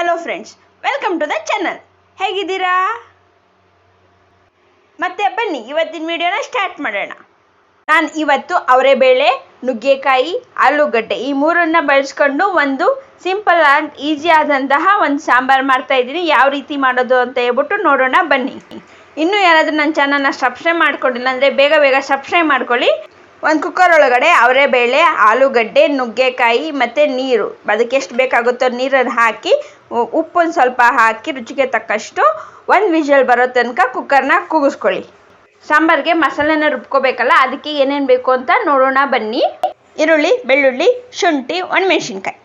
Hello friends welcome to the channel ಹೇಗಿದ್ದೀರಾ? ಮತ್ತೆ ಬನ್ನಿ, ಇವತ್ತಿನ ವಿಡಿಯೋನ ಸ್ಟಾರ್ಟ್ ಮಾಡೋಣ. ನಾನು ಇವತ್ತು ಅವರೆಬೇಳೆ ನುಗ್ಗೆಕಾಯಿ, ಆಲೂಗಡ್ಡೆ ಈ ಮೂರನ್ನ ಬಳಸ್ಕೊಂಡು ಒಂದು ಸಿಂಪಲ್ ಆ್ಯಂಡ್ ಈಸಿ ಆದಂತಹ ಒಂದು ಸಾಂಬಾರು ಮಾಡ್ತಾ ಇದ್ದೀನಿ. ಯಾವ ರೀತಿ ಮಾಡೋದು ಅಂತ ಹೇಳ್ಬಿಟ್ಟು ನೋಡೋಣ, ಬನ್ನಿ. ಇನ್ನೂ ಯಾರಾದರೂ ನನ್ನ ಚಾನಲ್ನ ಸಬ್ಸ್ಕ್ರೈಬ್ ಮಾಡ್ಕೊಂಡಿಲ್ಲ ಅಂದರೆ ಬೇಗ ಬೇಗ ಸಬ್ಸ್ಕ್ರೈಬ್ ಮಾಡ್ಕೊಳ್ಳಿ. ಒಂದು ಕುಕ್ಕರ್ ಒಳಗಡೆ ಅವರೆಬೇಳೆ ಆಲೂಗಡ್ಡೆ, ನುಗ್ಗೆಕಾಯಿ ಮತ್ತು ನೀರು. ಅದಕ್ಕೆ ಎಷ್ಟು ಬೇಕಾಗುತ್ತೋ ನೀರನ್ನು ಹಾಕಿ ಉಪ್ಪೊಂದು ಸ್ವಲ್ಪ ಹಾಕಿ ರುಚಿಗೆ ತಕ್ಕಷ್ಟು ಒಂದು ವಿಷಲ್ ಬರೋ ತನಕ ಕುಕ್ಕರ್ನ ಕೂಗಿಸ್ಕೊಳ್ಳಿ. ಸಾಂಬಾರಿಗೆ ಮಸಾಲೆನ ರುಬ್ಕೋಬೇಕಲ್ಲ, ಅದಕ್ಕೆ ಏನೇನು ಬೇಕು ಅಂತ ನೋಡೋಣ, ಬನ್ನಿ. ಈರುಳ್ಳಿ, ಬೆಳ್ಳುಳ್ಳಿ, ಶುಂಠಿ, ಒಣಮೆಣಸಿನ್ಕಾಯಿ.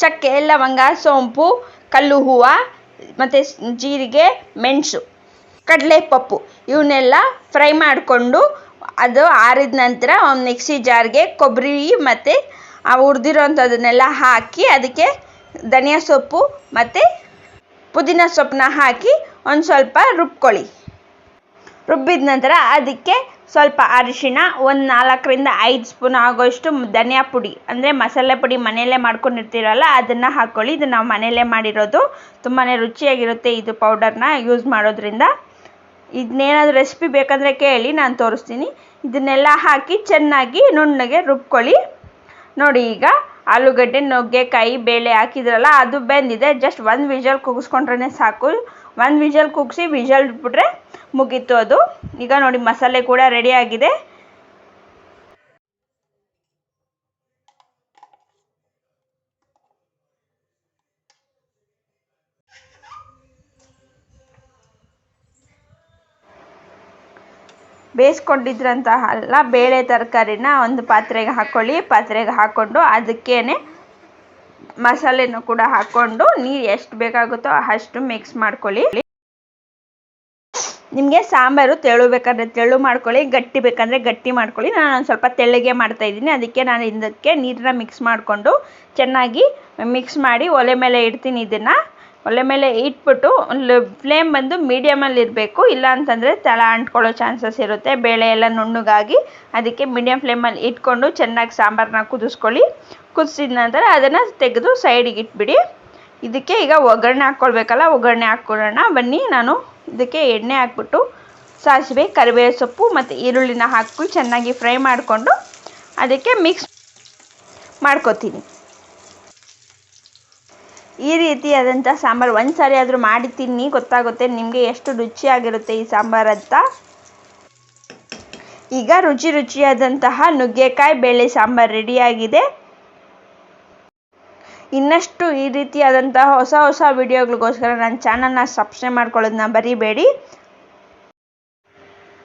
ಚಕ್ಕೆ, ಲವಂಗ, ಸೋಂಪು, ಕಲ್ಲು ಹೂವು, ಮತ್ತು ಜೀರಿಗೆ, ಮೆಣಸು ಕಡಲೆ ಪಪ್ಪು ಇವನ್ನೆಲ್ಲ ಫ್ರೈ ಮಾಡಿಕೊಂಡು ಅದು ಆರಿದ ನಂತರ ಒಂದು ಮಿಕ್ಸಿ ಜಾರ್ಗೆ ಕೊಬ್ಬರಿ ಮತ್ತು ಆ ಹುರಿದಿರೋಂಥದ್ದನ್ನೆಲ್ಲ ಹಾಕಿ ಅದಕ್ಕೆ ಧನಿಯಾ ಸೊಪ್ಪು ಮತ್ತು ಪುದೀನ ಸೊಪ್ಪನ್ನ ಹಾಕಿ ಒಂದು ಸ್ವಲ್ಪ ರುಬ್ಕೊಳ್ಳಿ. ರುಬ್ಬಿದ ನಂತರ ಅದಕ್ಕೆ ಸ್ವಲ್ಪ ಅರಿಶಿಣ ಒಂದು ನಾಲ್ಕರಿಂದ ಐದು ಸ್ಪೂನ್ ಆಗೋಷ್ಟು ಧನಿಯಾ ಪುಡಿ. ಅಂದರೆ ಮಸಾಲೆ ಪುಡಿ ಮನೆಯಲ್ಲೇ ಮಾಡ್ಕೊಂಡಿರ್ತೀರಲ್ಲ, ಅದನ್ನು ಹಾಕ್ಕೊಳ್ಳಿ ಇದು ನಾವು ಮನೆಯಲ್ಲೇ ಮಾಡಿರೋದು. ತುಂಬಾ ರುಚಿಯಾಗಿರುತ್ತೆ ಇದು ಪೌಡರ್ನ ಯೂಸ್ ಮಾಡೋದ್ರಿಂದ. ಇದನ್ನೇನಾದರೂ ರೆಸಿಪಿ ಬೇಕಂದರೆ ಕೇಳಿ, ನಾನು ತೋರಿಸ್ತೀನಿ. ಇದನ್ನೆಲ್ಲ ಹಾಕಿ ಚೆನ್ನಾಗಿ ನುಣ್ಣಗೆ ರುಬ್ಕೊಳ್ಳಿ. ನೋಡಿ ಈಗ ಆಲೂಗಡ್ಡೆ, ನುಗ್ಗೆಕಾಯಿ, ಬೇಳೆ ಹಾಕಿದ್ರಲ್ಲ, ಅದು ಬೆಂದಿದೆ. ಜಸ್ಟ್ ಒಂದು ವಿಜಲ್ ಕೂಗಿಸ್ಕೊಂಡ್ರೆ ಸಾಕು. ಒಂದು ವಿಜಲ್ ಕುಗ್ಸಿ ವಿಜಲ್ ಬಿಟ್ಬಿಟ್ರೆ ಮುಗೀತು ಅದು. ಈಗ ನೋಡಿ, ಮಸಾಲೆ ಕೂಡ ರೆಡಿ ಬೇಯಿಸ್ಕೊಂಡಿದ್ರಂತಹ ಅಲ್ಲ, ಬೇಳೆ ತರಕಾರಿನ ಒಂದು ಪಾತ್ರೆಗೆ ಹಾಕ್ಕೊಳ್ಳಿ ಪಾತ್ರೆಗೆ ಹಾಕ್ಕೊಂಡು ಅದಕ್ಕೇನೆ ಮಸಾಲೆನೂ ಕೂಡ ಹಾಕ್ಕೊಂಡು ನೀರು ಎಷ್ಟು ಬೇಕಾಗುತ್ತೋ ಅಷ್ಟು ಮಿಕ್ಸ್ ಮಾಡ್ಕೊಳ್ಳಿ. ನಿಮಗೆ ಸಾಂಬಾರು ತೆಳು ಬೇಕಾದ್ರೆ ತೆಳು ಮಾಡ್ಕೊಳ್ಳಿ, ಗಟ್ಟಿ ಬೇಕಂದರೆ ಗಟ್ಟಿ ಮಾಡ್ಕೊಳ್ಳಿ. ನಾನು ಒಂದು ಸ್ವಲ್ಪ ತೆಳ್ಳಗೆ ಮಾಡ್ತಾ ಇದ್ದೀನಿ. ಅದಕ್ಕೆ ನಾನು ಇದಕ್ಕೆ ನೀರನ್ನ ಮಿಕ್ಸ್ ಮಾಡಿಕೊಂಡು ಚೆನ್ನಾಗಿ ಮಿಕ್ಸ್ ಮಾಡಿ ಒಲೆ ಮೇಲೆ ಇಡ್ತೀನಿ ಇದನ್ನು. ಒಲೆ ಮೇಲೆ ಇಟ್ಬಿಟ್ಟು ಫ್ಲೇಮ್ ಬಂದು ಮೀಡಿಯಮಲ್ಲಿ ಇರಬೇಕು. ಇಲ್ಲ ಅಂತಂದರೆ ತಳ ಅಂಟ್ಕೊಳ್ಳೋ ಚಾನ್ಸಸ್ ಇರುತ್ತೆ. ಬೇಳೆ ಎಲ್ಲ ನುಣ್ಣಗಾಗಿ ಅದಕ್ಕೆ ಮೀಡಿಯಮ್ ಫ್ಲೇಮಲ್ಲಿ ಇಟ್ಕೊಂಡು ಚೆನ್ನಾಗಿ ಸಾಂಬಾರನ್ನ ಕುದಿಸ್ಕೊಳ್ಳಿ. ಕುದಿಸಿದ ನಂತರ ಅದನ್ನು ತೆಗೆದು ಸೈಡಿಗೆ ಇಟ್ಬಿಡಿ. ಇದಕ್ಕೆ ಈಗ ಒಗ್ಗರಣೆ ಹಾಕ್ಕೊಳ್ಬೇಕಲ್ಲ, ಒಗ್ಗರಣೆ ಹಾಕ್ಕೊಳ್ಳೋಣ. ಬನ್ನಿ, ನಾನು ಇದಕ್ಕೆ ಎಣ್ಣೆ ಹಾಕ್ಬಿಟ್ಟು ಸಾಸಿವೆ ಕರಿಬೇವು ಸೊಪ್ಪು ಮತ್ತು ಈರುಳ್ಳಿನ ಹಾಕಿ ಚೆನ್ನಾಗಿ ಫ್ರೈ ಮಾಡಿಕೊಂಡು ಅದಕ್ಕೆ ಮಿಕ್ಸ್ ಮಾಡ್ಕೊತೀನಿ. ಈ ರೀತಿಯಾದಂಥ ಸಾಂಬಾರು ಒಂದು ಸಾರಿ ಆದರೂ ಮಾಡಿ ತಿನ್ನಿ, ಗೊತ್ತಾಗುತ್ತೆ ನಿಮಗೆ ಎಷ್ಟು ರುಚಿಯಾಗಿರುತ್ತೆ ಈ ಸಾಂಬಾರು ಅಂತ. ಈಗ ರುಚಿ ರುಚಿಯಾದಂತಹ ನುಗ್ಗೆಕಾಯಿ ಬೇಳೆ ಸಾಂಬಾರು ರೆಡಿಯಾಗಿದೆ. ಇನ್ನಷ್ಟು ಈ ರೀತಿಯಾದಂತಹ ಹೊಸ ಹೊಸ ವಿಡಿಯೋಗಳಿಗೋಸ್ಕರ ನನ್ನ ಚಾನಲ್ನ ಸಬ್ಸ್ಕ್ರೈಬ್ ಮಾಡ್ಕೊಳ್ಳೋದನ್ನ ಬರಿಬೇಡಿ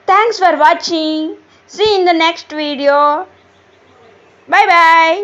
thanks for watching see in the next video bye bye